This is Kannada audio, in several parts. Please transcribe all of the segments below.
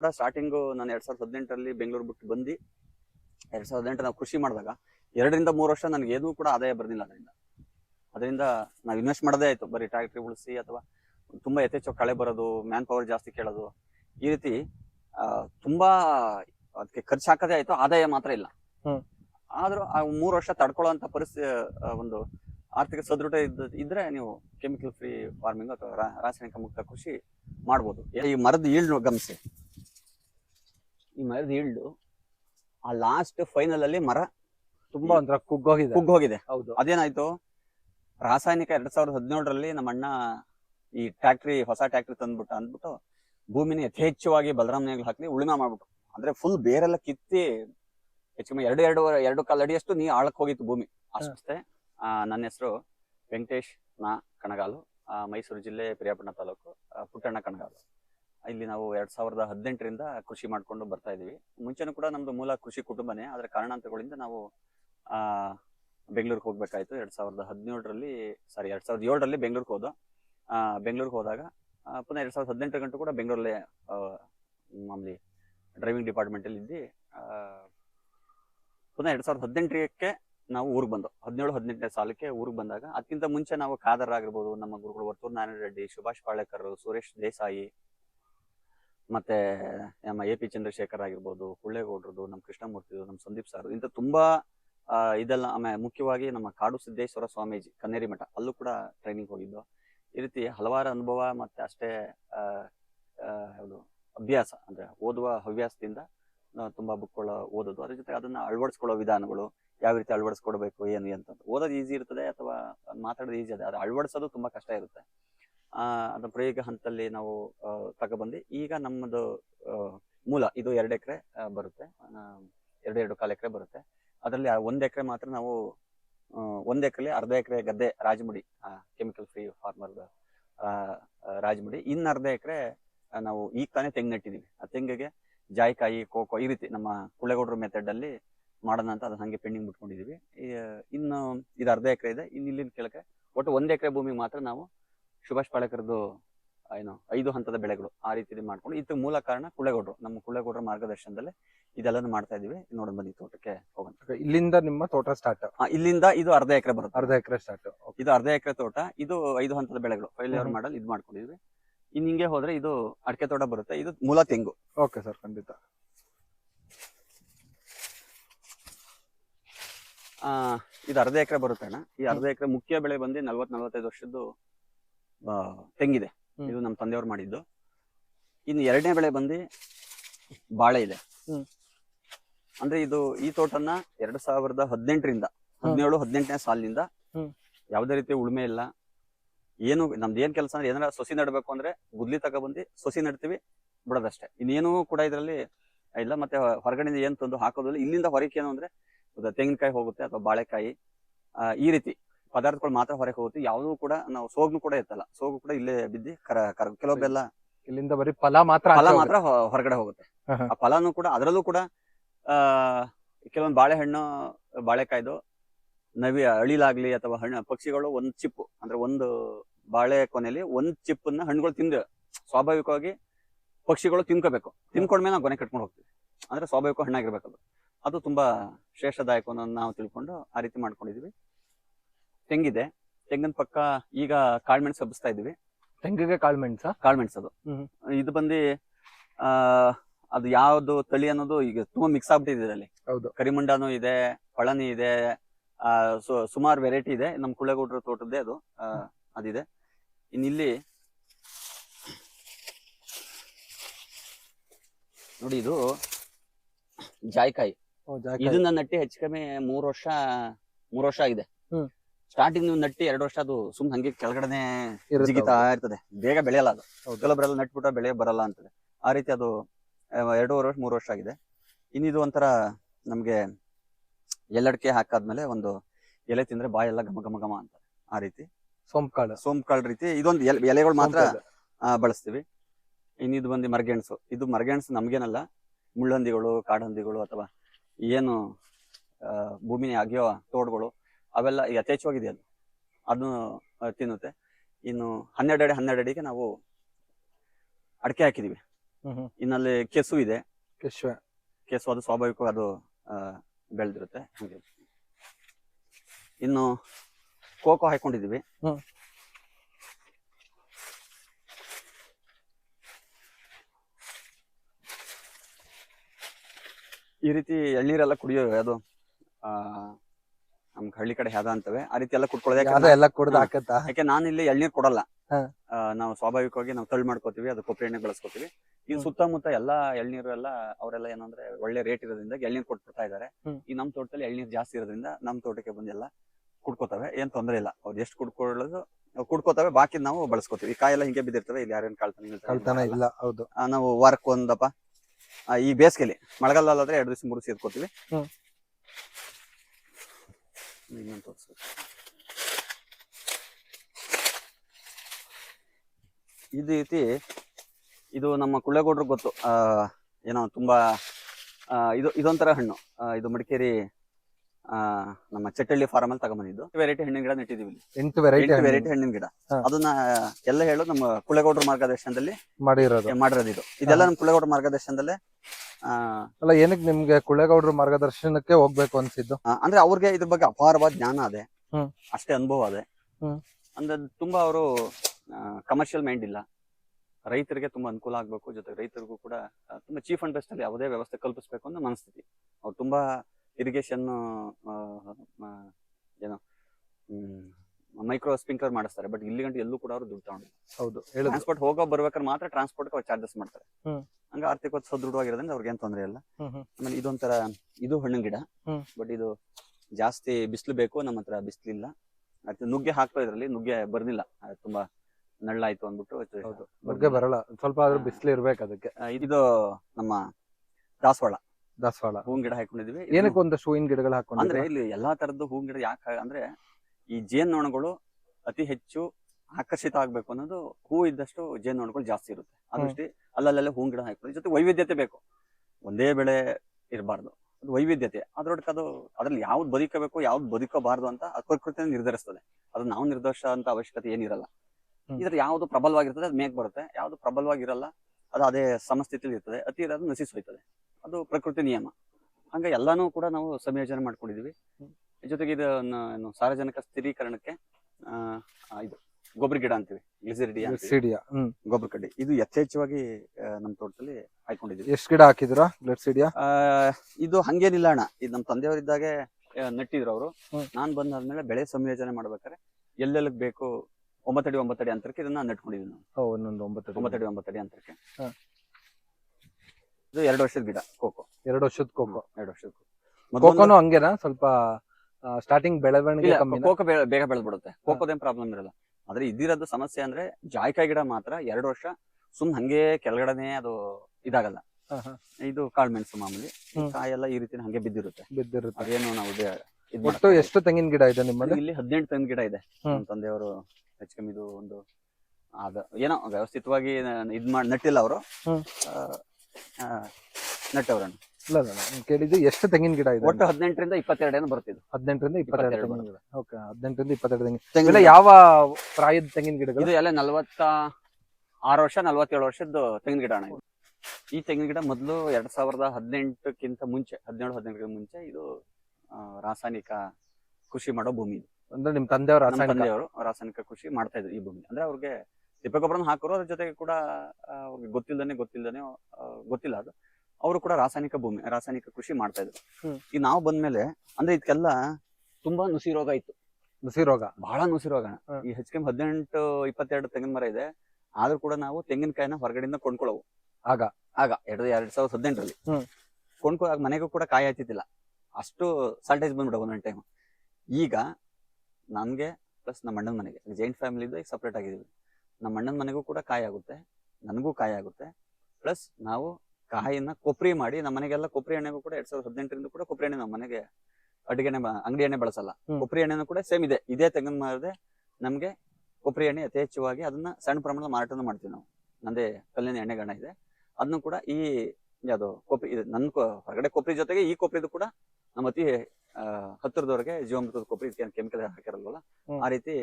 ಕೂಡ ಸ್ಟಾರ್ಟಿಂಗು ನಾನು ಎರಡ್ ಸಾವಿರದ ಹದಿನೆಂಟರಲ್ಲಿ ಬೆಂಗಳೂರು ಬಿಟ್ಟು ಬಂದು ಎರಡ್ ಸಾವಿರದ ಹದಿನೆಂಟು ನಾವು ಕೃಷಿ ಮಾಡಿದಾಗ ಎರಡರಿಂದ ಮೂರು ವರ್ಷ ನನಗೆ ಏನೂ ಕೂಡ ಆದಾಯ ಬರಲಿಲ್ಲ ಅದರಿಂದ. ಅದರಿಂದ ನಾವು ಇನ್ವೆಸ್ಟ್ ಮಾಡದೇ ಆಯಿತು. ಬರೀ ಟ್ರ್ಯಾಕ್ಟ್ರಿ ಉಳಿಸಿ ಅಥವಾ ತುಂಬಾ ಯಥೇಚ್ಛ ಕಳೆ ಬರೋದು ಮ್ಯಾನ್ ಪವರ್ ಜಾಸ್ತಿ ಕೇಳೋದು ಈ ರೀತಿ ತುಂಬ ಅದಕ್ಕೆ ಖರ್ಚು ಹಾಕದೇ ಆಯಿತು. ಆದಾಯ ಮಾತ್ರ ಇಲ್ಲ. ಆದರೂ ಆ ಮೂರು ವರ್ಷ ತಡ್ಕೊಳ್ಳೋಂಥ ಪರಿಸ್ಥಿತಿ ಒಂದು ಆರ್ಥಿಕ ಸದೃಢ ಇದ್ದ ಇದ್ರೆ ನೀವು ಕೆಮಿಕಲ್ ಫ್ರೀ ಫಾರ್ಮಿಂಗ್ ಅಥವಾ ರಾಸಾಯನಿಕ ಮುಕ್ತ ಕೃಷಿ ಮಾಡ್ಬೋದು. ಈ ಮರದ ಈಳ್ ಗಮನಿಸಿ. ಈ ಮರದ ಈಲ್ಡು ಆ ಲಾಸ್ಟ್ ಫೈನಲ್ ಅಲ್ಲಿ ಮರ ತುಂಬಾ ಒಂಥರ ಕುಗ್ಗೋಗಿದೆ. ಕುಗ್ಗೋಗಿದೆ. ಹೌದು. ಅದೇನಾಯ್ತು? ರಾಸಾಯನಿಕ ಎರಡ್ ಸಾವಿರದ ಹದಿನೇಳರಲ್ಲಿ ನಮ್ಮ ಅಣ್ಣ ಈ ಟ್ಯಾಕ್ಟ್ರಿ ಹೊಸ ಟ್ಯಾಕ್ಟ್ರಿ ತಂದ್ಬಿಟ್ಟ ಅಂದ್ಬಿಟ್ಟು ಭೂಮಿನ ಯಥೇಚ್ಛವಾಗಿ ಬಲರಾಮ್ ಬಲರಾಮನೆಗಳು ಹಾಕಿ ಉಳುಮೆ ಮಾಡ್ಬಿಟ್ಟು ಅಂದ್ರೆ ಫುಲ್ ಬೇರೆಲ್ಲ ಕಿತ್ತಿ ಹೆಚ್ಚು ಕಮ್ಮಿ ಎರಡು ಎರಡು ಎರಡು ಕಾಲ ಅಡಿಯಷ್ಟು ನೀ ಆಳಕ್ ಹೋಗಿತ್ತು ಭೂಮಿ. ಅಷ್ಟೇ. ಆ, ನನ್ನ ಹೆಸರು ವೆಂಕಟೇಶ್ ನಾ ಕಣಗಾಲು. ಮೈಸೂರು ಜಿಲ್ಲೆ ಪಿರಿಯಾಪಟ್ಟಣ ತಾಲೂಕು ಪುಟ್ಟಣ್ಣ ಕಣಗಾಲು. ಇಲ್ಲಿ ನಾವು ಎರಡ್ ಸಾವಿರದ ಹದಿನೆಂಟರಿಂದ ಕೃಷಿ ಮಾಡ್ಕೊಂಡು ಬರ್ತಾ ಇದೀವಿ. ಮುಂಚೆನೂ ಕೂಡ ನಮ್ದು ಮೂಲ ಕೃಷಿ ಕುಟುಂಬನೇ, ಆದ್ರೆ ಕಾರಣಾಂತರಗಳಿಂದ ನಾವು, ಆ, ಬೆಂಗಳೂರಿಗೆ ಹೋಗ್ಬೇಕಾಯ್ತು. ಎರಡ್ ಸಾವಿರದ ಹದಿನೇಳರಲ್ಲಿ, ಸಾರಿ, ಎರಡ್ ಸಾವಿರದ ಏಳರಲ್ಲಿ ಬೆಂಗಳೂರಿಗೆ ಹೋದ. ಬೆಂಗಳೂರಿಗೆ ಹೋದಾಗ ಪುನಃ ಎರಡ್ ಸಾವಿರದ ಹದಿನೆಂಟರ ಗಂಟು ಕೂಡ ಬೆಂಗಳೂರಲ್ಲೇ ಮಾಮೂಲಿ ಡ್ರೈವಿಂಗ್ ಡಿಪಾರ್ಟ್ಮೆಂಟ್ ಅಲ್ಲಿ ಇದ್ದು ಪುನಃ ಎರಡ್ ಸಾವಿರದ ಹದಿನೆಂಟಕ್ಕೆ ನಾವು ಊರಿಗೆ ಬಂದು, ಹದಿನೇಳು, ಹದಿನೆಂಟನೇ ಸಾಲಕ್ಕೆ ಊರಿಗೆ ಬಂದಾಗ ಅದಕ್ಕಿಂತ ಮುಂಚೆ ನಾವು ಖಾದರ್ ಆಗಿರ್ಬೋದು, ನಮ್ಮ ಗುರುಗಳು ವರ್ತೂರ್ ನಾರಾಯಣ ರೆಡ್ಡಿ, ಸುಭಾಷ್ ಪಾಳೇಕರ್, ಸುರೇಶ್ ದೇಸಾಯಿ ಮತ್ತೆ, ನಮ್ಮ ಎ ಪಿ ಚಂದ್ರಶೇಖರ್ ಆಗಿರ್ಬೋದು, ಕುಳ್ಳೇಗೌಡ್ರದ್ದು, ನಮ್ಮ ಕೃಷ್ಣಮೂರ್ತಿದು, ನಮ್ಮ ಸಂದೀಪ್ ಸರ್ ಇಂಥ ತುಂಬಾ ಇದೆಲ್ಲ ಆಮೇಲೆ ಮುಖ್ಯವಾಗಿ ನಮ್ಮ ಕಾಡು ಸಿದ್ದೇಶ್ವರ ಸ್ವಾಮೀಜಿ, ಕನ್ನೇರಿ ಮಠ, ಅಲ್ಲೂ ಕೂಡ ಟ್ರೈನಿಂಗ್ ಹೋಗಿದ್ದು. ಈ ರೀತಿ ಹಲವಾರು ಅನುಭವ ಮತ್ತೆ ಅಷ್ಟೇ ಯಾವುದು ಅಭ್ಯಾಸ, ಅಂದ್ರೆ ಓದುವ ಹವ್ಯಾಸದಿಂದ ತುಂಬ ತುಂಬಾ ಬುಕ್ಗಳ ಓದೋದು. ಅದ್ರ ಜೊತೆ ಅದನ್ನ ಅಳವಡಿಸ್ಕೊಳ್ಳೋ ವಿಧಾನಗಳು, ಯಾವ ರೀತಿ ಅಳವಡಿಸ್ಕೊಡ್ಬೇಕು, ಏನು ಅಂತ. ಓದೋದು ಈಸಿ ಇರ್ತದೆ ಅಥವಾ ಮಾತಾಡೋದು ಈಸಿ ಅದೇ ಅದು ಅಳವಡಿಸೋದು ತುಂಬಾ ಕಷ್ಟ ಇರುತ್ತೆ. ಅದನ್ನ ಪ್ರಯೋಗ ಹಂತದಲ್ಲಿ ನಾವು ತಗೊಬಂದು ಈಗ ನಮ್ಮದು ಮೂಲ ಇದು ಎರಡು ಎಕರೆ ಬರುತ್ತೆ. ಎರಡು ಎರಡು ಕಾಲು ಎಕರೆ ಬರುತ್ತೆ. ಅದರಲ್ಲಿ ಒಂದ್ ಎಕರೆ ಮಾತ್ರ ನಾವು ಒಂದ್ ಎಕರೆ, ಅರ್ಧ ಎಕರೆ ಗದ್ದೆ Rajamudi chemical free farmer Rajamudi. ಇನ್ನ ಅರ್ಧ ಎಕರೆ ನಾವು ಈಗ ತಾನೇ ತೆಂಗು ನೆಟ್ಟಿದೀವಿ. ಆ ತೆಂಗಿಗೆ ಜಾಯಿಕಾಯಿ, ಕೋಕೋ ಈ ರೀತಿ ನಮ್ಮ ಕುಳ್ಳೆಗೌಡರ ಮೆಥಡ್ ಅಲ್ಲಿ ಮಾಡೋಣ ಅಂತ ಅದನ್ನ ಹಂಗೆ ಪೆಂಡಿಂಗ್ ಬಿಟ್ಕೊಂಡಿದೀವಿ. ಇನ್ನು ಇದು ಅರ್ಧ ಎಕರೆ ಇದೆ. ಇನ್ನು ಇಲ್ಲಿನ ಕೆಳಗೆ ಒಟ್ಟು ಒಂದ್ ಎಕರೆ ಭೂಮಿಗೆ ಮಾತ್ರ ನಾವು ಸುಭಾಷ್ ಪಾಳೇಕರ್ದು ಏನು ಐದು ಹಂತದ ಬೆಳೆಗಳು ಆ ರೀತಿ ಮಾಡ್ಕೊಂಡು ಇದಕ್ಕೆ ಮೂಲ ಕಾರಣ ಕುಳ್ಳೆಗೌಡರು. ನಮ್ಮ ಕುಳ್ಳೆಗೌಡರ ಮಾರ್ಗದರ್ಶನದಲ್ಲಿ ಇದೆಲ್ಲನೂ ಮಾಡ್ತಾ ಇದೀವಿ. ನೋಡೋಣ ಬನ್ನಿ ತೋಟಕ್ಕೆ ಹೋಗೋಣ. ಇಲ್ಲಿಂದ ನಿಮ್ಮ ತೋಟ ಸ್ಟಾರ್ಟ್ ಇಲ್ಲಿಂದ ಇದು ಅರ್ಧ ಎಕರೆ ಬರುತ್ತೆ. ಅರ್ಧ ಎಕರೆ ಸ್ಟಾರ್ಟ್ ಇದು ಅರ್ಧ ಎಕರೆ ತೋಟ. ಇದು ಐದು ಹಂತದ ಬೆಳೆಗಳು. ಫೈಲ್. ಮಾಡಲ್ ಇದು ಮಾಡ್ಕೊಂಡಿದ್ವಿ. ಇನ್ ಹಿಂಗೆ ಹೋದ್ರೆ ಇದು ಅಡಿಕೆ ತೋಟ ಬರುತ್ತೆ. ಇದು ಮೂಲ ತೆಂಗು. ಓಕೆ ಸರ್ ಖಂಡಿತ. ಆ ಇದು ಅರ್ಧ ಎಕರೆ ಬರುತ್ತೆ ಅಣ್ಣ ಈ ಅರ್ಧ ಎಕರೆ ಮುಖ್ಯ ಬೆಳೆ ಬಂದು ನಲ್ವತ್ ನಲ್ವತ್ತೈದು ವರ್ಷದ್ದು ತೆಂಗಿದೆ. ಇದು ನಮ್ಮ ತಂದೆಯವ್ರು ಮಾಡಿದ್ದು. ಇನ್ನು ಎರಡನೇ ಬೆಳೆ ಬಂದು ಬಾಳೆ ಇದೆ. ಅಂದ್ರೆ ಇದು ಈ ತೋಟನ ಎರಡ್ ಸಾವಿರದ ಹದಿನೆಂಟರಿಂದ ಹದಿನೇಳು ಹದಿನೆಂಟನೇ ಸಾಲಿನಿಂದ ಯಾವ್ದೇ ರೀತಿ ಉಳುಮೆ ಇಲ್ಲ. ಏನು ನಮ್ದು ಏನ್ ಕೆಲಸ ಅಂದ್ರೆ ಏನಾರ ಸೊಸಿ ನಡ್ಬೇಕು ಅಂದ್ರೆ ಗುದ್ಲಿ ತಗೊಬಂದು ಸೊಸಿ ನಡ್ತೀವಿ ಬಿಡೋದಷ್ಟೇ. ಇನ್ನೇನು ಕೂಡ ಇದರಲ್ಲಿ ಇಲ್ಲ ಮತ್ತೆ ಹೊರಗಡೆಯಿಂದ ಏನ್ ತಂದು ಹಾಕೋದಿಲ್ಲ. ಇಲ್ಲಿಂದ ಹೊರಕ್ಕೆ ಏನು ಅಂದ್ರೆ ತೆಂಗಿನಕಾಯಿ ಹೋಗುತ್ತೆ ಅಥವಾ ಬಾಳೆಕಾಯಿ ಆ, ಈ ರೀತಿ. ಪದಾರ್ಥಗಳು ಮಾತ್ರ ಹೊರಗೆ ಹೋಗುತ್ತೆ. ಯಾವುದೂ ಕೂಡ ನಾವು ಸೋಗ್ನು ಕೂಡ ಎತ್ತಲ್ಲ ಸೋಗು ಕೂಡ ಇಲ್ಲೇ ಬಿದ್ದಿ ಕರ ಕರ ಕೆಲವೊಬ್ಬೆಲ್ಲ ಇಲ್ಲಿಂದ ಬರೀ ಫಲ ಮಾತ್ರ ಫಲ ಮಾತ್ರ ಹೊ- ಹೊರಗಡೆ ಹೋಗುತ್ತೆ. ಆ ಫಲನೂ ಕೂಡ ಅದರಲ್ಲೂ ಕೂಡ ಆ ಕೆಲವೊಂದು ಬಾಳೆಹಣ್ಣು ಬಾಳೆಕಾಯ್ದು ನವಿ ಅಳಿಲಾಗ್ಲಿ ಅಥವಾ ಹಣ್ಣು ಪಕ್ಷಿಗಳು ಒಂದ್ ಚಿಪ್ಪು ಅಂದ್ರೆ ಒಂದು ಬಾಳೆ ಕೊನೆಯಲ್ಲಿ ಒಂದ್ ಚಿಪ್ಪನ್ನ ಹಣ್ಣುಗಳು ತಿಂದು ಸ್ವಾಭಾವಿಕವಾಗಿ ಪಕ್ಷಿಗಳು ತಿನ್ಕೋಬೇಕು. ತಿನ್ಕೊಂಡ್ಮೇಲೆ ನಾವು ಕೊನೆ ಕಟ್ಕೊಂಡು ಹೋಗ್ತೀವಿ. ಅಂದ್ರೆ ಸ್ವಾಭಾವಿಕ ಹಣ್ಣಾಗಿರ್ಬೇಕು ಅದು ಅದು ತುಂಬಾ ಶ್ರೇಷ್ಠದಾಯಕ ನಾವು ತಿಳ್ಕೊಂಡು ಆ ರೀತಿ ಮಾಡ್ಕೊಂಡಿದೀವಿ. ತೆಂಗಿದೆ. ತೆಂಗಿನ ಪಕ್ಕ ಈಗ ಕಾಳ್ಮೆಣಸು ಹಬ್ಬಿಸ್ತಾ ಇದೀವಿ ತೆಂಗಿಗೆ ಕಾಳು ಮೆಣಸ? ಕಾಳ್ಮೆಣಸು ಅದು. ಹ್ಮ್. ಇದು ಬಂದು ಆ ಅದು ಯಾವ್ದು ತಳಿ ಅನ್ನೋದು ಈಗ ತುಂಬಾ ಮಿಕ್ಸ್ ಆಗ್ಬಿಟ್ಟಿದೆ ಇದರಲ್ಲಿ. ಹೌದು. ಕರಿಮಂಡಾನು ಇದೆ ಪಳನಿ ಇದೆ ಆ ಸುಮಾರು ವೆರೈಟಿ ಇದೆ. ನಮ್ ಕುಳ್ಳೇಗೌಡ್ರ ತೋಟದ್ದೇ ಅದು. ಆ, ಅದಿದೆ. ಇನ್ ಇಲ್ಲಿ ನೋಡಿ ಇದು ಜಾಯ್ಕಾಯಿ. ಓ. ಇದನ್ನ ನಟ್ಟಿ ಹೆಚ್ಚು ಕಮ್ಮಿ ಮೂರ್ ವರ್ಷ ಮೂರ್ ವರ್ಷ ಆಗಿದೆ. ಹ್ಮ್. ಸ್ಟಾರ್ಟಿಂಗ್ ನೀವು ನಟ್ಟಿ ಎರಡು ವರ್ಷ ಅದು ಸುಮ್ನೆ ಹಂಗೆ ಕೆಳಗಡೆನೆ ಇರುತ್ತೆ ಜಿಗಿತಾ ಇರ್ತದೆ. ಬೇಗ ಬೆಳೆಯಲ್ಲ ಅದು. ಕೆಲವೊಬ್ಬರೆಲ್ಲ ನಟ್ಬಿಟ್ರೆ ಬೆಳೆ ಬರಲ್ಲ ಅಂತದೆ ಆ ರೀತಿ ಅದು ಎರಡೂವರೆ ವರ್ಷ ಮೂರು ವರ್ಷ ಆಗಿದೆ. ಇನ್ನಿದು ಒಂಥರ ನಮ್ಗೆ ಎಲ್ಲಡಿಕೆ ಹಾಕಾದ್ಮೇಲೆ ಒಂದು ಎಲೆ ತಿಂದ್ರೆ ಬಾಯೆಲ್ಲ ಗಮ ಘಮ ಗಮ ಅಂತ ಆ ರೀತಿ. ಸೋಂಪು ಕಾಳು. ಸೋಂಪು ಕಾಳು ರೀತಿ. ಇದೊಂದು ಎಲೆ- ಎಲೆಗಳು ಮಾತ್ರ ಆ, ಬಳಸ್ತೀವಿ. ಇನ್ನಿದು ಬಂದು ಮರಗೆಣಸು. ಇದು ಮರಗೆಣಸು ನಮ್ಗೇನಲ್ಲ ಮುಳ್ಳಂದಿಗಳು ಕಾಡಂದಿಗಳು ಅಥವಾ ಏನು ಭೂಮಿ ಆಗ್ಯೋ ತೋಡುಗಳು ಅವೆಲ್ಲ ಯಥೇಚ್ಛವಾಗಿದೆ ಅದು. ಅದನ್ನು ತಿನ್ನುತ್ತೆ. ಇನ್ನು ಹನ್ನೆರಡು ಅಡಿ ಹನ್ನೆರಡು ಅಡಿಗೆ ನಾವು ಅಡಿಕೆ ಹಾಕಿದೀವಿ ಇನ್ನಲ್ಲಿ ಕೆಸು ಇದೆ. ಕೆಸು. ಕೆಸು ಅದು ಸ್ವಾಭಾವಿಕವಾಗಿ ಅದು ಬೆಳೆದಿರುತ್ತೆ. ಹಾಗೆ. ಇನ್ನು ಕೋಕೋ ಹಾಕೊಂಡಿದೀವಿ. ಈ ರೀತಿ ಎಳ್ನೀರೆಲ್ಲ ಕುಡಿಯೋ ಅದು ನಮ್ ಹಳ್ಳಿ ಕಡೆ ಹ್ಯಾದ ಅಂತವೆ ಆ ರೀತಿ ಎಲ್ಲ ಯಾವ್ದೋ ಎಲ್ಲ ಕುಡ್ದು ಹಾ. ಯಾಕೆ ನಾನು ಇಲ್ಲಿ ಎಳ್ನೀರ್ ಕೊಡಲ್ಲ. ನಾವು ಸ್ವಾಭಾವಿಕವಾಗಿ ನಾವು ತಳ್ಳಿ ಮಾಡ್ಕೋತೀವಿ ಅದು ಕೊಬ್ಬರಿ ಎಣ್ಣೆ ಬಳಸ್ಕೋತೀವಿ. ಈ. ಸುತ್ತಮುತ್ತ ಎಲ್ಲಾ ಎಳ್ನೀರು ಎಲ್ಲ ಅವರೆಲ್ಲ ಏನಂದ್ರೆ ಒಳ್ಳೆ ರೇಟ್ ಇರೋದ್ರಿಂದ ಎಳ್ನೀರ್ ಕೊಟ್ಬಿಡ್ತಾ ಇದಾರೆ. ಈ ನಮ್ ತೋಟದಲ್ಲಿ ಎಳ್ನೀರ್ ಜಾಸ್ತಿ ಇರೋದ್ರಿಂದ ನಮ್ ತೋಟಕ್ಕೆ ಬಂದೆಲ್ಲ ಕುಡ್ಕೋತವೆ ಏನ್ ತೊಂದ್ರೆ ಇಲ್ಲ. ಅವ್ರ ಎಷ್ಟು ಕುಡ್ಕೊಳ್ಳೋದು ಕುಡ್ಕೋತವೆ ಬಾಕಿ ನಾವು ಬಳಸ್ಕೋತೀವಿ. ಈ ಕಾಯೆಲ್ಲ ಹಿಂಗೆ ಬಿದ್ದಿರ್ತವೆ ಇಲ್ಲಿ ಯಾರೇನು ಕಾಳ್ತಾನೆ ಇಲ್ಲ ಹೌದು. ನಾವು ವಾರಕ್ಕೆ ಒಂದಪ್ಪ ಈ ಬೇಸಿಗೆಲಿ ಮಳೆಗಾಲ ಆದ್ರೆ ಎರಡು ದಿವಸ ಮೂರು ದಿವಸ ತೋರ್ಸ್ಬೇಕು. ಇದು ರೀತಿ ಇದು ನಮ್ಮ ಕುಳೆಗೌಡ್ರು ಗೊತ್ತು ಏನೋ ತುಂಬಾ ಇದು ಇದೊಂಥರ ಹಣ್ಣು. ಇದು ಮಡಿಕೇರಿ ಆ ನಮ್ಮ ಚಟ್ಟಳ್ಳಿ ಫಾರ್ಮ್ ಅಲ್ಲಿ ತಗೊಂಬಂದಿದ್ದು. ವೆರೈಟಿ ಹಣ್ಣಿನ ಗಿಡ ನೆಟ್ಟಿದೀವಿ ಎಂಟು ವೆರೈಟಿ ವೆರೈಟಿ ಹಣ್ಣಿನ ಗಿಡ. ಅದನ್ನ ಎಲ್ಲ ಹೇಳು ನಮ್ಮ ಕುಳ್ಳೆಗೌಡ್ರ ಮಾರ್ಗದರ್ಶನದಲ್ಲಿ ಮಾಡಿರೋದು. ಮಾಡಿರೋದು ಇದು ಇದೆಲ್ಲ ನಮ್ಮ ಕುಳ್ಳೆಗೌಡ್ರ ಮಾರ್ಗದರ್ಶನದಲ್ಲೇ ಅಲ್ಲ ಏನಕ್ಕೆ ನಿಮ್ಗೆ ಕುಳ್ಳೆಗೌಡ್ರ ಮಾರ್ಗದರ್ಶನಕ್ಕೆ ಹೋಗ್ಬೇಕು ಅನ್ಸಿದ್ದು? ಅಂದ್ರೆ ಅವ್ರಿಗೆ ಇದ್ರ ಬಗ್ಗೆ ಅಪಾರವಾದ ಜ್ಞಾನ ಅದೇ. ಹ್ಮ್. ಅಷ್ಟೇ ಅನುಭವ ಅದೇ. ಹ್ಮ್. ಅಂದ್ರೆ ತುಂಬಾ ಅವರು ಕಮರ್ಷಿಯಲ್ ಮೈಂಡ್ ಇಲ್ಲ. ರೈತರಿಗೆ ತುಂಬಾ ಅನುಕೂಲ ಆಗ್ಬೇಕು ಜೊತೆಗೆ ರೈತರಿಗೂ ಕೂಡ ಆ, ತುಂಬಾ ಚೀಫ್ ಅಂಡ್ ಬೆಸ್ಟ್ ಅಲ್ಲಿ ಯಾವುದೇ ವ್ಯವಸ್ಥೆ ಕಲ್ಪಿಸಬೇಕು ಅನ್ನೋ ಮನಸ್ಥಿತಿ. ಅವ್ರು ತುಂಬಾ ಇರಿಗೇಷನ್ ಏನು ಮೈಕ್ರೋ ಸ್ಪಿಂಕ್ಲರ್ ಮಾಡಿಸ್ತಾರೆ ಬಟ್ ಇಲ್ಲಿ ಗಂಟೆ ಎಲ್ಲೂ ಕೂಡ ಅವರು ದುಡ್ಡು ತಗೊಂಡು ಹೌದು ಹೇಳಿದ್ರು. ಟ್ರಾನ್ಸ್ಪೋರ್ಟ್ ಹೋಗೋ ಬರ್ಬೇಕಾದ್ರೆ ಮಾತ್ರ ಟ್ರಾನ್ಸ್ಪೋರ್ಟ್ ಅವ್ರು ಚಾರ್ಜಸ್ ಮಾಡ್ತಾರೆ. ಹ್ಮ್. ಹಂಗ ಆರ್ಥಿಕ ಸದೃಢವಾಗಿರೋದ್ರಿಂದ ಅವ್ರಿಗೆ ಏನ್ ತೊಂದರೆ ಇಲ್ಲ. ಹ್ಮ್ ಹ್ಮ್. ಆಮೇಲೆ ಇದೊಂಥರ ಇದು ಹಣ್ಣಿನ ಗಿಡ ಹ್ಮ್. ಬಟ್ ಇದು ಜಾಸ್ತಿ ಬಿಸಿಲು ಬೇಕು ನಮ್ಮ ಹತ್ರ ಬಿಸಿಲಿಲ್ಲ. ಮತ್ತೆ ನುಗ್ಗೆ ಹಾಕ್ತಾ ಇದ್ರಲ್ಲಿ ನುಗ್ಗೆ ಬರ್ನಿಲ್ಲ ಅದು ತುಂಬಾ ನಳ್ಳಾಯ್ತು ಅಂದ್ಬಿಟ್ಟು ಅದು ಹೌದು. ನುಗ್ಗೆ ಬರಲ್ಲ. ಸ್ವಲ್ಪ ಆದ್ರೂ. ಬಿಸಿಲು ಇರ್ಬೇಕು ಅದಕ್ಕೆ. ಆ, ಇದು ನಮ್ಮ ದಾಸವಾಳ. ದಾಸವಾಳ. ಹೂವಿನ ಗಿಡ ಹಾಕೊಂಡಿದ್ವಿ. ಇದು- ಏನಕ್ಕೆ ಒಂದಷ್ಟು ಹೂವಿನ ಗಿಡಗಳು ಅಂದ್ರೆ ಇಲ್ಲಿ ಎಲ್ಲಾ ತರದ್ದು ಹೂವಿನ ಗಿಡ ಯಾಕೆ ಅಂದ್ರೆ ಈ ಜೇನ್ನೊಣಗಳು ಅತಿ ಹೆಚ್ಚು ಆಕರ್ಷಿತ ಆಗ್ಬೇಕು ಅನ್ನೋದು ಹೂ ಇದ್ದಷ್ಟು ಜೇನ್ನೊಣಗಳು ಜಾಸ್ತಿ ಇರುತ್ತೆ. ಅದೃಷ್ಟಿ ಅಲ್ಲಲ್ಲೇ ಹೂವಿನ ಗಿಡ ಹಾಕಿ ಜೊತೆ ವೈವಿಧ್ಯತೆ ಬೇಕು. ಒಂದೇ ಬೆಳೆ ಇರಬಾರ್ದು. ಅದು ವೈವಿಧ್ಯತೆ. ಅದ್ರೊಳಗೆ ಅದು ಅದ್ರಲ್ಲಿ ಯಾವ್ದು ಬದುಕಬೇಕು ಯಾವ್ದು ಬದುಕಬಾರ್ದು ಅಂತ ಪ್ರಕೃತಿ ನಿರ್ಧರಿಸ್ತದೆ. ಅದು ನಾವು ನಿರ್ದೋಷ ಅಂತ ಅವಶ್ಯಕತೆ ಏನಿರಲ್ಲ. ಇದ್ರ ಯಾವ್ದು ಪ್ರಬಲವಾಗಿರ್ತದೆ ಅದು ಮೇಕ್ ಬರುತ್ತೆ. ಯಾವ್ದು ಪ್ರಬಲವಾಗಿರಲ್ಲ ಅದು ಅದೇ ಸಮಸ್ಥಿತಿಲಿ ಇರ್ತದೆ. ಅತಿ ಇರೋದು ನಶಿಸೋಯ್ತದೆ ಅದು ಪ್ರಕೃತಿ ನಿಯಮ. ಹಂಗ ಎಲ್ಲಾನು ಕೂಡ ನಾವು ಸಂಯೋಜನೆ ಮಾಡ್ಕೊಂಡಿದೀವಿ. ಜೊತೆಗೆ ಇದು ಏನು ಸಾರ್ವಜನಿಕ ಸ್ಥಿರೀಕರಣಕ್ಕೆ ಆ, ಆ, ಇದು ಗೊಬ್ಬರ ಗಿಡ ಅಂತೀವಿ ಗ್ಲಿಸಿರಿಡಿಯಾ ಅಂತೀವಿ. ಸಿಡಿಯಾ ಹ್ಮ್. ಗೊಬ್ಬರ ಕಡ್ಡಿ. ಇದು ಯಥೇಚ್ಛವಾಗಿ ಆ, ನಮ್ಮ ತೋಟದಲ್ಲಿ ಹಾಕೊಂಡಿದ್ದೀವಿ ಎಷ್ಟ್ ಗಿಡ ಹಾಕಿದ್ರ ಗ್ಲೆಡ್ಸಿಡಿಯಾ ಆ, ಇದು ಹಂಗೇನಿಲ್ಲ ಅಣ್ಣ ಇದು ನಮ್ಮ ತಂದೆಯವರಿದ್ದಾಗೆ ಆ, ನೆಟ್ಟಿದ್ರು ಅವರು. ಹ್ಮ್. ನಾನ್ ಬಂದಾದ್ಮೇಲೆ ಬೆಳೆ ಸಂಯೋಜನೆ ಮಾಡ್ಬೇಕಾದ್ರೆ ಎಲ್ಲೆಲ್ಲಿಗ್ ಬೇಕು ಒಂಬತ್ತಡಿ ಒಂಬತ್ತಡಿ ಅಂತರಕ್ಕೆ ಇದನ್ನ ನೆಟ್ಕೊಂಡಿದ್ವಿ ನಾವು. ಓ ಒಂದೊಂದು ಒಂಬತ್ತು ಅಡಿ. ಒಂಬತ್ತಡಿ ಒಂಬತ್ತಡಿ ಅಂತರಕ್ಕೆ. ಹಾ. ಇದು ಎರಡು ವರ್ಷದ ಗಿಡ ಕೋಕೋ. ಎರಡು ವರ್ಷದ ಕೋಕೋ. ಎರಡು ವರ್ಷದ ಕೋಕೋನು ಹಂಗೇನಾ? ಸ್ವಲ್ಪ ಸ್ಟಾರ್ಟಿಂಗ್ ಬೆಳವಣಿಗೆ ಕೋಕೋ ಬೇಗ ಬೆಳೆದ್ಬಿಡುತ್ತೆ. ಕೋಕೋದೇನ್ ಪ್ರಾಬ್ಲಮ್ ಇರಲ್ಲ. ಆದ್ರೆ ಇದಿರೋದು ಸಮಸ್ಯೆ ಅಂದ್ರೆ ಜಾಯ್ಕಾಯಿ ಗಿಡ ಮಾತ್ರ ಎರಡು ವರ್ಷ ಸುಮ್ ಹಂಗೆ ಕೆಳಗಡೆನೆ ಅದು ಇದಾಗಲ್ಲ. ಇದು ಕಾಳ್ಮೆಣಸು ಮಾಮೂಲಿ. ಕಾಯಿ ಎಲ್ಲಾ ಕಾಯೆಲ್ಲ ಈ ರೀತಿ ಹಂಗೆ ಬಿದ್ದಿರುತ್ತೆ. ಬಿದ್ದಿರುತ್ತೆ. ಅದೇನು ನಾವು ಒಟ್ಟು ಎಷ್ಟು ತೆಂಗಿನ ಗಿಡ ಇದೆ ನಿಮ್ಮಲ್ಲಿ? ಇಲ್ಲಿ ಹದಿನೆಂಟು ತೆಂಗಿನ ಗಿಡ ಇದೆ. ನಮ್ಮ ತಂದೆಯವರು ಹೆಚ್ಚು ಕಮ್ಮಿ ಇದು ಒಂದು ಅದ ಏನೋ ವ್ಯವಸ್ಥಿತವಾಗಿ ಇದ್ ಮಾಡಿ ನಟ್ಟಿಲ್ಲ ಅವರು. ಹ್ಮ್. ಇಲ್ಲ ಇಲ್ಲ, ನಾನು ಕೇಳಿದ್ದು ಎಷ್ಟು ತೆಂಗಿನ ಗಿಡ ಇದೆ ಒಟ್ಟು ಹದಿನೆಂಟರಿಂದ ಇಪ್ಪತ್ತೆರಡು ಏನು ಬರ್ತಿದ್ದು ಹದಿನೆಂಟರಿಂದ ಇಪ್ಪತ್ತೆರಡು ತೆಂಗಿನ ಗಿಡ. ಓಕೆ ಹದಿನೆಂಟರಿಂದ ಇಪ್ಪತ್ತೆರಡು ತೆಂಗಿನ ಗಿಡ. ಯಾವ ಪ್ರಾಯದ ತೆಂಗಿನ ಗಿಡಗಳು? ಇದು ಎಲ್ಲ ನಲವತ್ತ ಆರು ವರ್ಷ ನಲವತ್ತೇಳು ವರ್ಷದ ತೆಂಗಿನ ಗಿಡ ಅಣ್ಣ ಇದು. ಈ ತೆಂಗಿನ ಗಿಡ ಮೊದಲು ಎರಡ್ ಸಾವಿರದ ಹದಿನೆಂಟಕ್ಕಿಂತ ಮುಂಚೆ ಹದಿನೇಳು ಹದಿನೆಂಟಕ್ಕಿಂತ ಮುಂಚೆ ಇದು ಆ, ರಾಸಾಯನಿಕ ಕೃಷಿ ಮಾಡೋ ಭೂಮಿ ಇದು. ಅಂದ್ರೆ ನಿಮ್ ತಂದೆಯವರ ನಮ್ಮ ರಾಸಾಯನಿಕ? ತಂದೆಯವರು ರಾಸಾಯನಿಕ ಕೃಷಿ ಮಾಡ್ತಾ ಇದ್ರು ಈ ಭೂಮಿ. ಅಂದ್ರೆ ಅವ್ರಿಗೆ ತಿಪ್ಪಗೊಬ್ಬರನ ಹಾಕೋರು ಅದ್ರ ಜೊತೆಗೆ ಕೂಡ ಆ, ಅವ್ರಿಗೆ ಗೊತ್ತಿಲ್ಲದನೆ ಗೊತ್ತಿಲ್ದೇನೆ ಗೊತ್ತಿಲ್ಲ ಅದು. ಅವರು ಕೂಡ ರಾಸಾಯನಿಕ ಭೂಮಿ ರಾಸಾಯನಿಕ ಕೃಷಿ ಮಾಡ್ತಾ ಇದ್ರು. ಈಗ ನಾವು ಬಂದ್ಮೇಲೆ ಅಂದ್ರೆ ಇದಕ್ಕೆಲ್ಲ ತುಂಬಾ ನುಸಿ ರೋಗ ಇತ್ತು. ನುಸಿ ರೋಗ. ಬಹಳ ನುಸಿ ರೋಗ. ಈ ಹೆಚ್ಚು ಕಮ್ಮಿ ಹದಿನೆಂಟು ಇಪ್ಪತ್ತೆರಡು ತೆಂಗಿನ ಮರ ಇದೆ. ಆದ್ರೂ ಕೂಡ ನಾವು ತೆಂಗಿನಕಾಯಿನ ಹೊರಗಡೆಯಿಂದ ಕೊಂಡ್ಕೊಳ್ಳವು ಆಗ. ಆಗ ಎರಡು ಎರಡ್ ಸಾವಿರದ ಹದಿನೆಂಟರಲ್ಲಿ. ಕೊಂಡ್ಕೊ ಆಗ ಮನೆಗೂ ಕೂಡ ಕಾಯಿ ಆಯ್ತಿದ್ದಿಲ್ಲ ಅಷ್ಟು ಸಾಲ್ಟೇಜ್ ಬಂದ್ಬಿಡ ಒಂದೊಂದು ಟೈಮ್ ಈಗ ನನ್ಗೆ ಪ್ಲಸ್ ನಮ್ಮ ಅಣ್ಣನ ಮನೆಗೆ ಜೈಂಟ್ ಫ್ಯಾಮಿಲಿ ಈಗ ಸಪ್ರೇಟ್ ಆಗಿದೀವಿ ನಮ್ಮ ಅಣ್ಣನ ಮನೆಗೂ ಕೂಡ ಕಾಯಿ ಆಗುತ್ತೆ. ನನಗೂ ಕಾಯಿ ಆಗುತ್ತೆ. ಪ್ಲಸ್ ನಾವು ಕಾಯಿನ ಕೊಪ್ರಿ ಮಾಡಿ ನಮ್ಮ ಮನೆಗೆಲ್ಲ ಕೊಪ್ರಿ ಎಣ್ಣೆಗೂ ಕೂಡ ಎರಡ್ ಸಾವಿರದ ಹದಿನೆಂಟರಿಂದ ಕೂಡ ಕೊಪ್ರಿ ಎಣ್ಣೆ ನಮ್ಮ ಮನೆಗೆ ಅಡುಗೆ ಎಣ್ಣೆ ಅಂಗಡಿ ಎಣ್ಣೆ ಬಳಸಲ್ಲ. ಕೊಪ್ರಿ ಕೊಬ್ಬರಿ ಎಣ್ಣೆನೂ ಕೂಡ ಸೇಮ್ ಇದೆ. ಇದೇ ತೆಂಗಿನ ಮರದೇ ನಮ್ಗೆ ಕೊಪ್ರಿ ಎಣ್ಣೆ ಯಥೇಚ್ಛವಾಗಿ ಅದನ್ನ ಸಣ್ಣ ಪ್ರಮಾಣದ ಮಾರಾಟನೂ ಮಾಡ್ತೀವಿ ನಾವು. ನಂದೇ ಕಲ್ಲಿನ ಎಣ್ಣೆ ಗಣ ಇದೆ. ಅದನ್ನು ಕೂಡ ಈ ಯಾವುದು ಕೊಪ್ರಿ ಇದು ನನ್ನ ಹೊರಗಡೆ ಕೊಪ್ರಿ ಜೊತೆಗೆ ಈ ಕೊಪ್ರಿದು ಕೂಡ ನಮ್ಮ ಅತಿ ಹತ್ತಿರದವರೆಗೆ ಜೀವಾಮೃತದ ಕೊಬ್ಬರಿ ಇದಕ್ಕೆ ಕೆಮಿಕಲ್ ಹಾಕಿರಲ್ವಲ್ಲ ಆ ರೀತಿ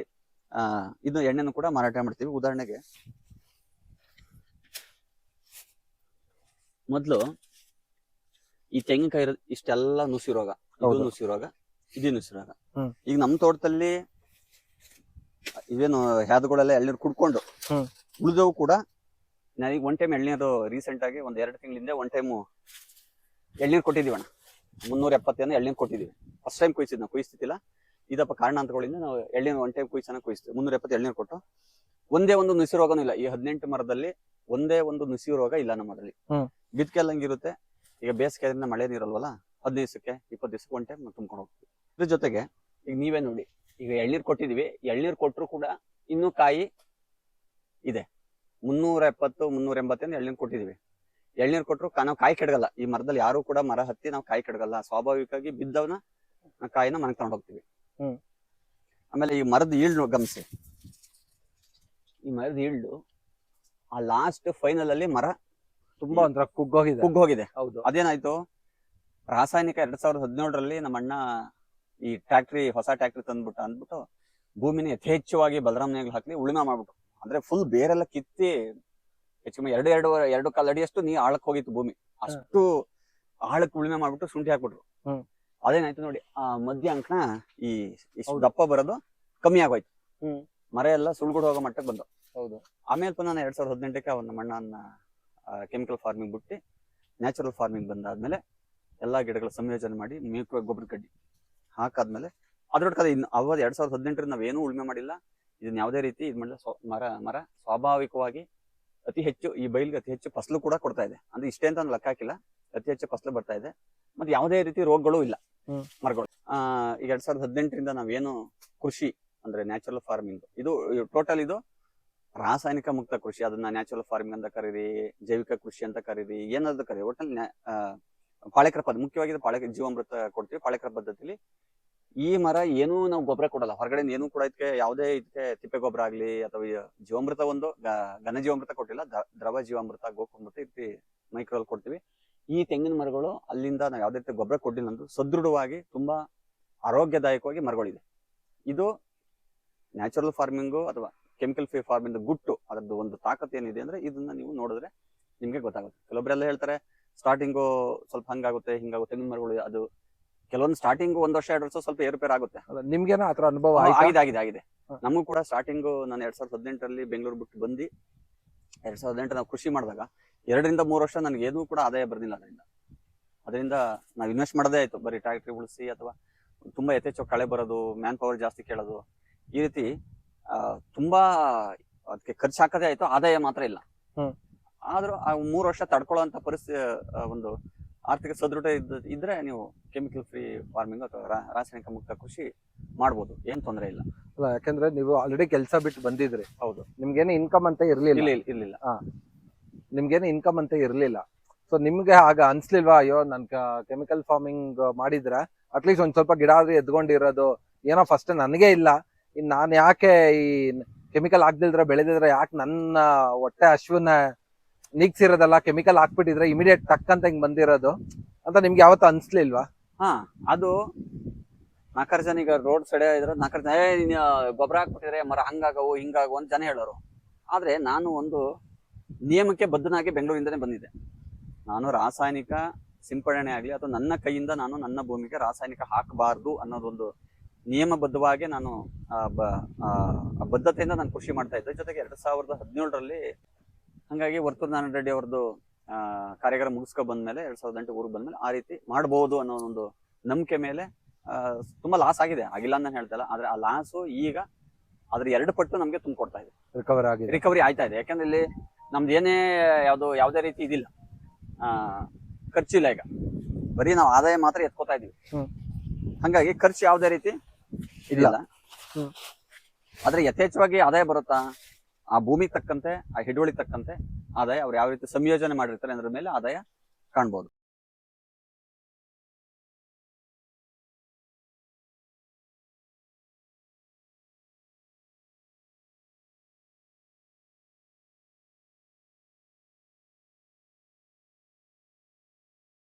ಆ, ಇದು ಎಣ್ಣೆನು ಕೂಡ ಮಾರಾಟ ಮಾಡ್ತೀವಿ. ಉದಾಹರಣೆಗೆ ಮೊದ್ಲು ಈ ತೆಂಗಿನಕಾಯಿ ಇರೋದ್ ಇಷ್ಟೆಲ್ಲ ನುಸಿ ರೋಗ ಇದು. ನುಸಿ ರೋಗ ಇದು ನುಸಿ ರೋಗ ಹ್ಮ್. ಈಗ ನಮ್ಮ ತೋಟದಲ್ಲಿ ಇವೇನು ಹ್ಯಾದಗಳೆಲ್ಲ ಎಳ್ನೀರು ಕುಡ್ಕೊಂಡು ಹ್ಮ್. ಉಳಿದವು ಕೂಡ ನಾನೀಗ ಒನ್ ಟೈಮ್ ಎಳ್ನೀರು ರೀಸೆಂಟ್ ಆಗಿ ಒಂದ್ ಎರಡು ತಿಂಗಳಿಂದ ಒನ್ ಟೈಮು ಎಳ್ನೀರು ಕೊಟ್ಟಿದೀವಿ ಅಣ್ಣ ಮುನ್ನೂರ ಎಪ್ಪತ್ತೇನೋ ಎಳ್ನೀರು ಕೊಟ್ಟಿದೀವಿ. ಫಸ್ಟ್ ಟೈಮ್ ಕುಯ್ಸಿದ್ ನಾವು ಕುಯ್ಸ್ತಿದ್ದಿಲ್ಲ. ಇದಪ್ಪ ಕಾರಣಾಂತರಗಳಿಂದ ನಾವು ಎಳ್ನೀರು ಒನ್ ಟೈಮ್ ಕುಯ್ಸನ ಕುಯ್ಸ್ತೀವಿ. ಮುನ್ನೂರ ಎಪ್ಪತ್ತು ಎಳ್ನೀರು ಕೊಟ್ಟು. ಒಂದೇ ಒಂದು ನುಸಿ ರೋಗನೂ ಇಲ್ಲ. ಈ ಹದಿನೆಂಟು ಮರದಲ್ಲಿ ಒಂದೇ ಒಂದು ನುಸಿ ರೋಗ ಇಲ್ಲ ನಮ್ಮದ್ರಲ್ಲಿ. ಹ್ಮ್. ಬಿದ್ಕೆಲ್ಲ ಹಂಗಿರುತ್ತೆ ಈಗ ಬೇಸಿಗೆ ಆದ್ರಿಂದ ಮಳೆ ನೀರಲ್ವಲ್ಲ ಹದಿನೈದು ದಿವಸಕ್ಕೆ ಇಪ್ಪತ್ತು ದಿವಸಕ್ಕೆ ಒಂಟೆ ತುಂಬ್ಕೊಂಡು ಹೋಗ್ತೀವಿ ಇದ್ರ ಜೊತೆಗೆ ಈಗ ನೀವೇ ನೋಡಿ ಈಗ ಎಳ್ನೀರು ಕೊಟ್ಟಿದೀವಿ ಎಳ್ನೀರು ಕೊಟ್ಟರು ಕೂಡ ಇನ್ನೂ ಕಾಯಿ ಇದೆ. ಮುನ್ನೂರ ಎಪ್ಪತ್ತು ಮುನ್ನೂರ ಎಂಬತ್ತೇನು ಎಳ್ನೀರು ಕೊಟ್ಟಿದೀವಿ. ಎಳ್ನೀರು ಕೊಟ್ಟರು ನಾವು ಕಾಯಿ ಕೆಡಗಲ್ಲ. ಈ ಮರದಲ್ಲಿ ಯಾರು ಕೂಡ ಮರ ಹತ್ತಿ ನಾವು ಕಾಯಿ ಕೆಡಗಲ್ಲ. ಸ್ವಾಭಾವಿಕವಾಗಿ ಬಿದ್ದವನ ಕಾಯಿನ ಮನೆಗೆ ತಗೊಂಡು ಹೋಗ್ತೀವಿ. ಹ್ಮ್. ಆಮೇಲೆ ಈ ಮರದ ಈಳ್ ಗಮನಿಸಿ. ಈ ಮರದ ಈಲ್ಡು ಆ ಲಾಸ್ಟ್ ಫೈನಲ್ ಅಲ್ಲಿ ಮರ ತುಂಬಾ ಒಂಥರ ಕುಗ್ಗೋಗಿದೆ. ಕುಗ್ಗೋಗಿದೆ. ಹೌದು. ಅದೇನಾಯ್ತು? ರಾಸಾಯನಿಕ ಎರಡ್ ಸಾವಿರದ ಹದಿನೇಳರಲ್ಲಿ ನಮ್ಮ ಅಣ್ಣ ಈ ಟ್ಯಾಕ್ಟ್ರಿ ಹೊಸ ಟ್ಯಾಕ್ಟ್ರಿ ತಂದ್ಬಿಟ್ಟ ಅಂದ್ಬಿಟ್ಟು ಭೂಮಿನ ಯಥೇಚ್ಛವಾಗಿ ಬಲರಾಮ್ ಬಲರಾಮನೆಗಳು ಹಾಕಿ ಉಳುಮೆ ಮಾಡ್ಬಿಟ್ಟು ಅಂದ್ರೆ ಫುಲ್ ಬೇರೆಲ್ಲ ಕಿತ್ತಿ ಹೆಚ್ಚು ಕಮ್ಮಿ ಎರಡು ಎರಡು ಎರಡು ಕಾಲ ಅಡಿಯಷ್ಟು ನೀ ಆಳಕ್ ಹೋಗಿತ್ತು ಭೂಮಿ. ಅಷ್ಟು ಆಳಕ್ ಉಳುಮೆ ಮಾಡ್ಬಿಟ್ಟು ಶುಂಠಿ ಹಾಕ್ಬಿಟ್ರು. ಅದೇನಾಯ್ತು ನೋಡಿ ಆ ಮಧ್ಯ ಅಂಕಣ ಈ ಇಷ್ಟು ದಪ್ಪ ಬರೋದು ಕಮ್ಮಿ ಆಗೋಯ್ತು. ಹ್ಮ್. ಮರ ಎಲ್ಲ ಸುಳ್ಗುಡ್ ಹೋಗೋ ಮಟ್ಟಕ್ಕೆ ಬಂದು. ಹೌದು. ಆಮೇಲೆ ಪುನಃ ಎರಡ್ ಸಾವಿರದ ಹದಿನೆಂಟಕ್ಕೆ ಅವನ ಮಣ್ಣನ್ನ ಕೆಮಿಕಲ್ ಫಾರ್ಮಿಂಗ್ ಬಿಟ್ಟು ನ್ಯಾಚುರಲ್ ಫಾರ್ಮಿಂಗ್ ಬಂದಾದ್ಮೇಲೆ ಎಲ್ಲಾ ಗಿಡಗಳ ಸಂಯೋಜನೆ ಮಾಡಿ ಮೇಕು ಗೊಬ್ಬರ ಕಡ್ಡಿ ಹಾಕಾದ್ಮೇಲೆ ಅದ್ರೊಟ್ಟಿಗೆ ಇನ್ನು ಅವಾಗ ಎರಡ್ ಸಾವಿರದ ಹದಿನೆಂಟರಿಂದ ನಾವೇನೂ ಉಳುಮೆ ಮಾಡಿಲ್ಲ. ಇದನ್ನ ಯಾವುದೇ ರೀತಿ ಇದು ಮಾಡಿಲ್ಲ ಮರ ಮರ ಸ್ವಾಭಾವಿಕವಾಗಿ ಅತಿ ಹೆಚ್ಚು ಈ ಬೈಲ್ಗೆ ಅತಿ ಹೆಚ್ಚು ಫಸಲು ಕೂಡ ಕೊಡ್ತಾ ಇದೆ. ಅಂದ್ರೆ ಇಷ್ಟೇ ಅಂತ ಲೆಕ್ಕ ಹಾಕಿಲ್ಲ. ಅತಿ ಹೆಚ್ಚು ಫಸಲು ಬರ್ತಾ ಇದೆ. ಮತ್ತೆ ಯಾವುದೇ ರೀತಿ ರೋಗಗಳು ಇಲ್ಲ. ಮರಗಳು. ಈಗ ಎರಡ್ ಸಾವಿರದ ಹದಿನೆಂಟರಿಂದ ನಾವೇನು ಕೃಷಿ ಅಂದ್ರೆ ನ್ಯಾಚುರಲ್ ಫಾರ್ಮಿಂಗ್ ಇದು ಟೋಟಲ್ ಇದು ರಾಸಾಯನಿಕ ಮುಕ್ತ ಕೃಷಿ, ಅದನ್ನ ನ್ಯಾಚುರಲ್ ಫಾರ್ಮಿಂಗ್ ಅಂತ ಕರೀರಿ, ಜೈವಿಕ ಕೃಷಿ ಅಂತ ಕರೀರಿ, ಏನಾದ್ರು ಕರೀರಿ ಒಟ್ಟಲ್ಲಿ ಪಾಳೆಕರ ಪದ್ಧತಿ ಮುಖ್ಯವಾಗಿ ಪಾಳೆಕರ ಪಾಳೆ ಜೀವಾಮೃತ ಕೊಡ್ತೀವಿ, ಪಾಳೆಕರ ಪದ್ಧತಿಲಿ ಈ ಮರ ಏನೂ ನಾವು ಗೊಬ್ಬರ ಕೊಡಲ್ಲ. ಹೊರಗಡೆ ಏನೂ ಕೂಡ ಇದಕ್ಕೆ ಯಾವುದೇ ಇದಕ್ಕೆ ತಿಪ್ಪೆ ಗೊಬ್ಬರ ಆಗ್ಲಿ ಅಥವಾ ಜೀವಾಮೃತ ಒಂದು ಘನ ಜೀವಾಮೃತ ಕೊಟ್ಟಿಲ್ಲ ದ್ರವ ಜೀವಾಮೃತ ಗೋಕುಮೃತ ಇರ್ತಿ ಮೈಕ್ರೋಲ್ ಕೊಡ್ತೀವಿ. ಈ ತೆಂಗಿನ ಮರಗಳು ಅಲ್ಲಿಂದ ನಾವು ಯಾವುದೇ ರೀತಿ ಗೊಬ್ಬರ ಕೊಟ್ಟಿಲ್ಲ ಅಂದ್ರೂ ಸದೃಢವಾಗಿ ತುಂಬಾ ಆರೋಗ್ಯದಾಯಕವಾಗಿ ಮರಗಳಿದೆ. ಇದು ನ್ಯಾಚುರಲ್ ಫಾರ್ಮಿಂಗು ಅಥವಾ ಕೆಮಿಕಲ್ ಫ್ರೀ ಇಂದ ಗುಟ್ಟು ಅದರದ್ದು ಒಂದು ತಾಕತ್ ಏನಿದೆ ಅಂದ್ರೆ ಇದನ್ನ ನೀವು ನೋಡಿದ್ರೆ ನಿಮ್ಗೆ ಗೊತ್ತಾಗುತ್ತೆ. ಕೆಲವೊಬ್ಬರೆಲ್ಲ ಹೇಳ್ತಾರೆ ಸ್ಟಾರ್ಟಿಂಗು ಸ್ವಲ್ಪ ಹಂಗಾಗುತ್ತೆ ಹಿಂಗಾಗುತ್ತೆ ತೆಂಗಿನ ಮರಗಳು ಅದು ಕೆಲವೊಂದು ಸ್ಟಾರ್ಟಿಂಗ್ ಒಂದ್ ವರ್ಷ ಎರಡು ವರ್ಷ ಸ್ವಲ್ಪ ಏರುಪೇರು ಆಗುತ್ತೆ. ನಿಮ್ಗೆ ನಿಮ್ಗೇನೋ ಆತರ ಅನುಭವ ಆಗಿದೆ ಆಗಿದೆ ಆಗಿದೆ. ನಮಗೂ ಕೂಡ ಸ್ಟಾರ್ಟಿಂಗ್ ನಾನು ಎರಡ್ ಸಾವಿರದ ಹದಿನೆಂಟರಲ್ಲಿ ಬೆಂಗಳೂರು ಬಿಟ್ಟು ಬಂದು ಎರಡ್ ಸಾವಿರದ ಹದಿನೆಂಟು ನಾವು ಕೃಷಿ ಮಾಡಿದಾಗ ಎರಡರಿಂದ ಮೂರು ವರ್ಷ ನನಗೆ ಏನೂ ಕೂಡ ಆದಾಯ ಬರ್ದಿಲ್ಲ ಅದರಿಂದ. ಅದರಿಂದ ನಾವು ಇನ್ವೆಸ್ಟ್ ಮಾಡದೇ ಆಯ್ತು. ಬರೀ ಟ್ರ್ಯಾಕ್ಟ್ರಿ ಉಳಿಸಿ ಅಥವಾ ತುಂಬಾ ಯಥೇಚ್ಛ ಕಳೆ ಬರೋದು ಮ್ಯಾನ್ ಪವರ್ ಜಾಸ್ತಿ ಕೇಳೋದು ಈ ರೀತಿ ಆ, ತುಂಬಾ ಅದಕ್ಕೆ ಖರ್ಚು ಹಾಕದೇ ಆಯ್ತು ಆದಾಯ ಮಾತ್ರ ಇಲ್ಲ. ಹ್ಮ್. ಆದ್ರೂ ಆ ಮೂರು ವರ್ಷ ತಡ್ಕೊಳ್ಳುವಂತ ಪರಿಸ್ಥಿತಿ ಆ, ಒಂದು ಆರ್ಥಿಕ ಸದೃಢ ಇದ್ದ ಇದ್ರೆ ನೀವು ಕೆಮಿಕಲ್ ಫ್ರೀ ಫಾರ್ಮಿಂಗ್ ಅಥವಾ ರಾ- ರಾಸಾಯನಿಕ ಮುಕ್ತ ಕೃಷಿ ಮಾಡ್ಬೋದು ಏನ್ ತೊಂದರೆ ಇಲ್ಲ. ಅಲ್ಲ ಯಾಕಂದ್ರೆ ನೀವು ಆಲ್ರೆಡಿ ಕೆಲಸ ಬಿಟ್ಟು ಬಂದಿದ್ರಿ. ಹೌದು. ನಿಮ್ಗೇನು ಇನ್ಕಮ್ ಅಂತ ಇರ್ಲಿಲ್ಲ. ಇಲ್ಲ ಇಲ್ಲ- ಇರ್ಲಿಲ್ಲ ನಿಮ್ಗೇನು ಇನ್ಕಮ್ ಅಂತ ಇರ್ಲಿಲ್ಲ. ಸೊ ನಿಮ್ಗೆ ಆಗ ಅನ್ಸ್ಲಿಲ್ವಾ ಅಯ್ಯೋ ನನ್ ಕೆಮಿಕಲ್ ಫಾರ್ಮಿಂಗ್ ಮಾಡಿದ್ರೆ ಅಟ್ಲೀಸ್ಟ್ ಒಂದ್ ಸ್ವಲ್ಪ ಗಿಡ ಆದ್ರೆ ಎದ್ಕೊಂಡಿರೋದು ಏನೋ ಫಸ್ಟ್ ನನಗೆ ಇಲ್ಲ. ಇನ್ ನಾನ್ ಯಾಕೆ ಈ ಕೆಮಿಕಲ್ ಹಾಕ್ದಿಲ್ದ್ರೆ, ಬೆಳೆದಿದ್ರೆ ಯಾಕೆ ನನ್ನ ಹೊಟ್ಟೆ ಹಶ್ವನ್ನ ನೀಗ್ಸಿರೋದಲ್ಲ ಕೆಮಿಕಲ್ ಹಾಕ್ಬಿಟ್ಟಿದ್ರೆ ಇಮಿಡಿಯೇಟ್ ಟಕ್ ಅಂತ ಹಿಂಗ್ ಬಂದಿರೋದು ಅಂತ ನಿಮ್ಗೆ ಯಾವತ್ತೂ ಅನ್ಸ್ಲಿಲ್ವಾ? ಹಾ, ಅದು ನಾಲ್ಕಾರು ಈಗ ರೋಡ್ ಸೈಡ್ ಇದ್ರೆ ನಾಲ್ಕಾರು ಜನ ಏ ನೀನ್ ಗೊಬ್ಬರ ಹಾಕ್ಬಿಟ್ಟಿದ್ರೆ ಮರ ಹಂಗಾಗವು, ಹಿಂಗಾಗವು ಅಂತ ಜನ ಹೇಳೋರು. ಆದ್ರೆ ನಾನು ಒಂದು ನಿಯಮಕ್ಕೆ ಬದ್ಧನಾಗಿ ಬೆಂಗಳೂರಿಂದನೇ ಬಂದಿದ್ದೆ. ನಾನು ರಾಸಾಯನಿಕ ಸಿಂಪಡಣೆ ಆಗ್ಲಿ ಅಥವಾ ನನ್ನ ಕೈಯಿಂದ ನಾನು ನನ್ನ ಭೂಮಿಗೆ ರಾಸಾಯನಿಕ ಹಾಕಬಾರ್ದು ಅನ್ನೋದೊಂದು ನಿಯಮಬದ್ಧವಾಗಿ ನಾನು ಬದ್ಧತೆಯಿಂದ ನಾನು ಕೃಷಿ ಮಾಡ್ತಾ ಇದ್ದೆ. ಜೊತೆಗೆ ಎರಡ್ ಸಾವಿರದ ಹದಿನೇಳರಲ್ಲಿ ಹಂಗಾಗಿ ವರ್ತೂರ್ ನಾರಾಯಣ ರೆಡ್ಡಿ ಅವ್ರದ್ದು ಕಾರ್ಯಾಗಾರ ಮುಗಿಸ್ಕೊ ಬಂದ್ಮೇಲೆ ಎರಡ್ ಸಾವಿರದ ಎಂಟು ಊರಿಗೆ ಬಂದ್ಮೇಲೆ ಆ ರೀತಿ ಮಾಡ್ಬೋದು ಅನ್ನೋ ಒಂದು ನಂಬಿಕೆ ಮೇಲೆ ತುಂಬಾ ಲಾಸ್ ಆಗಿದೆ. ಆಗಿಲ್ಲ ಅಂತ ಹೇಳ್ತಲ್ಲ ಹೇಳ್ತಾ ಇಲ್ಲ. ಆದ್ರೆ ಆ ಲಾಸು ಈಗ ಅದ್ರ ಎರಡು ಪಟ್ಟು ನಮ್ಗೆ ತುಂಬಿಕೊಡ್ತಾ ಇದೆ. ರಿಕವರ್ ಆಗಿದೆ. ರಿಕವರಿ ಆಯ್ತಾ ಇದೆ. ಯಾಕಂದ್ರೆ ಇಲ್ಲಿ ನಮ್ದು ಏನೇ ಯಾವ್ದು ಯಾವುದೇ ರೀತಿ ಇದಿಲ್ಲ. ಆ ಖರ್ಚಿಲ್ಲ ಈಗ. ಬರೀ ನಾವು ಆದಾಯ ಮಾತ್ರ ಎತ್ಕೋತಾ ಇದೀವಿ. ಹಂಗಾಗಿ ಖರ್ಚು ಯಾವುದೇ ರೀತಿ ಇಲ್ಲ. ಆದ್ರೆ ಯಥೇಚ್ಛವಾಗಿ ಆದಾಯ ಬರುತ್ತಾ? ಆ ಭೂಮಿಗೆ ತಕ್ಕಂತೆ, ಆ ಹಿಡುವಳಿ ತಕ್ಕಂತೆ ಆದಾಯ ಅವ್ರು ಯಾವ ರೀತಿ ಸಂಯೋಜನೆ ಮಾಡಿರ್ತಾರೆ ಅದ್ರ ಮೇಲೆ ಆದಾಯ ಕಾಣ್ಬೋದು.